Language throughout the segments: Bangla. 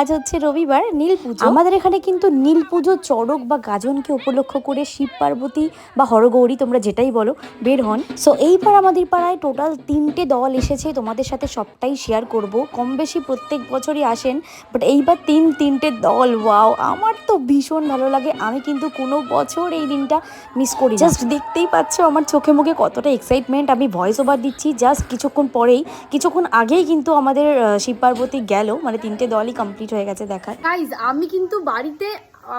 আজ হচ্ছে রবিবার নীল পুজো। আমাদের এখানে কিন্তু নীল পুজো চড়ক বা গাজনকে উপলক্ষ করে শিব পার্বতী বা হরগৌরী তোমরা যেটাই বলো বের হন। সো এইবার আমাদের পাড়ায় টোটাল তিনটে দল এসেছে তোমাদের সাথে সবটাই শেয়ার করব। কম বেশি প্রত্যেক বছরই আসেন বাট এইবার তিন তিনটে দল ওয়াও আমার তো ভীষণ ভালো লাগে আমি কিন্তু কোনো বছর এই দিনটা মিস করি জাস্ট দেখতেই পাচ্ছ আমার চোখে মুখে কতটা এক্সাইটমেন্ট আমি ভয়েস ওভার দিচ্ছি জাস্ট কিছুক্ষণ পরেই কিছুক্ষণ আগেই কিন্তু আমাদের শিব পার্বতী গেল মানে তিনটে দলই কমপ্লিট হয়ে গেছে দেখার। গাইজ আমি কিন্তু বাড়িতে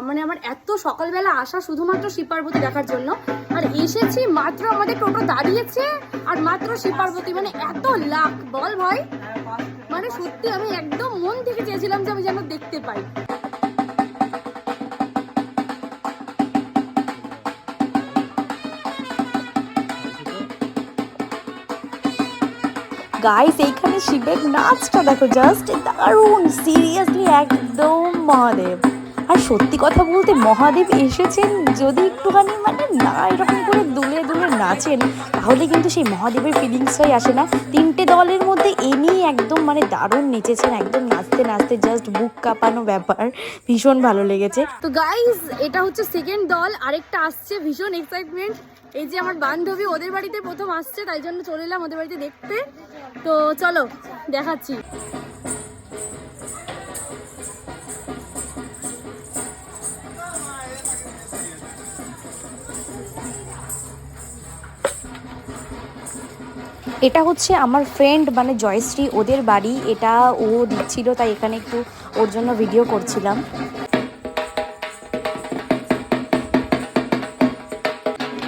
মানে আমার এত সকালবেলা আসা শুধুমাত্র শিব পার্বতী দেখার জন্য। আর এসেছি মাত্র আমাদের টোটো দাঁড়িয়েছে, আর মাত্র শিব পার্বতী মানে এত লাখ, বল ভাই। মানে সত্যি আমি একদম মন থেকে চেয়েছিলাম যে আমি যেন দেখতে পাই। গাইস এইখানে শিবের নাচটা দেখো জাস্ট দারুণ সিরিয়াসলি একদম মহাদেব। আর সত্যি কথা বলতে মহাদেব এসেছেন যদি একটুখানি মানে না এরকম করে দুলে দুলে নাচেন, তাহলে কিন্তু সেই মহাদেবের ফিলিংসটাই আসে না। তিনটে দলের মধ্যে এনি মানে দারুণ নেচেছেন, একদম নাচতে নাচতে জাস্ট বুক কাঁপানো ব্যাপার, ভীষণ ভালো লেগেছে। তো গাইজ এটা হচ্ছে সেকেন্ড দল আরেকটা আসছে, ভীষণ এক্সাইটমেন্ট এই যে আমার বান্ধবী, ওদের বাড়িতে প্রথম আসছে, তাই জন্য চলে এলাম ওদের বাড়িতে দেখতে। তো চলো, দেখাচ্ছি। এটা হচ্ছে আমার ফ্রেন্ড মানে জয়শ্রী, ওদের বাড়ি। এটা ও দিচ্ছিল, তাই এখানে একটু ওর জন্য ভিডিও করছিলাম।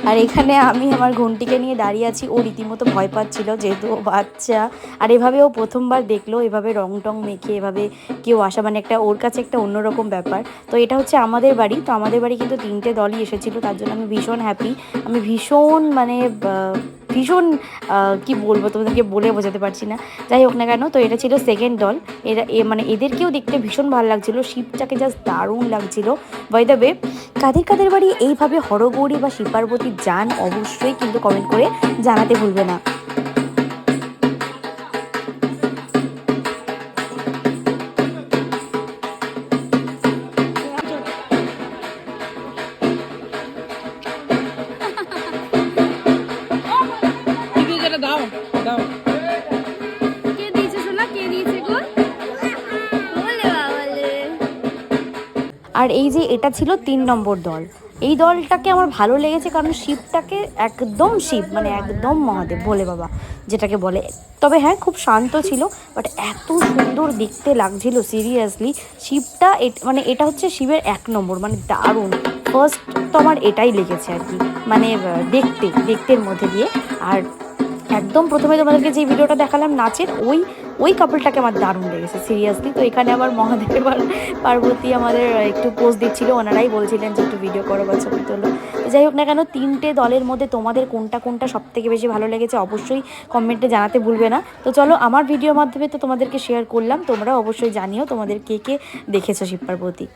আর এখানে আমি আমার ঘন্টিকে নিয়ে দাঁড়িয়ে আছি। ও রীতিমতো ভয় পাচ্ছিল, যেহেতু ও বাচ্চা। আর এভাবে ও প্রথমবার দেখল, এভাবে রং টং মেখে, এভাবে কেউ আসা মানে একটা ওর কাছে একটা অন্যরকম ব্যাপার। তো এটা হচ্ছে আমাদের বাড়ি, তো আমাদের বাড়ি কিন্তু তিনটে দলই এসেছিল, তার জন্য আমি ভীষণ হ্যাপি আমি ভীষণ মানে ভীষণ কি বলব, তোমাদেরকে বলে বোঝাতে পারছি না। যাই হোক না কেন, তো এটা ছিল সেকেন্ড ডল এরা মানে এদেরকেও দেখতে ভীষণ ভালো লাগছিল, শিবটাকে জাস্ট দারুণ লাগছিল। বাই দ্য ওয়ে কাদের কাদের বাড়ি এইভাবে হরগৌরী বা শিব পার্বতী যান অবশ্যই কিন্তু কমেন্ট করে জানাতে ভুলবে না। কে দিয়েছে শোনা কে দিয়েছে গো? আর এই যে এটা ছিল তিন নম্বর দল। এই দলটাকে আমার ভালো লেগেছে কারণ শিবটাকে একদম শিব মানে একদম মহাদেব ভোলে বাবা যেটাকে বলে। তবে হ্যাঁ খুব শান্ত ছিল বাট এত সুন্দর দেখতে লাগছিল সিরিয়াসলি শিবটা এট- মানে এটা হচ্ছে শিবের এক নম্বর মানে দারুণ। ফার্স্ট তো আমার এটাই লেগেছে আর কি মানে দেখতে দেখতের মধ্যে দিয়ে। আর একদম প্রথমে তোমাদেরকে যে ভিডিওটা দেখালাম নাচের, ওই ওই কাপড়টাকে আমার দারুণ লেগেছে সিরিয়াসলি তো এখানে আবার মহাদেব আর পার্বতী আমাদের একটু পোজ দিচ্ছিল, ওনারাই বলছিলেন যে একটু ভিডিও করো বা ছবি তোলো। যাই হোক না কেন, তিনটে দলের মধ্যে তোমাদের কোনটা কোনটা সব থেকে বেশি ভালো লেগেছে অবশ্যই কমেন্টে জানাতে ভুলবে না। তো চলো, আমার ভিডিওর মাধ্যমে তো তোমাদেরকে শেয়ার করলাম, তোমরা অবশ্যই জানিও তোমাদের কে কে দেখেছ শিব পার্বতী।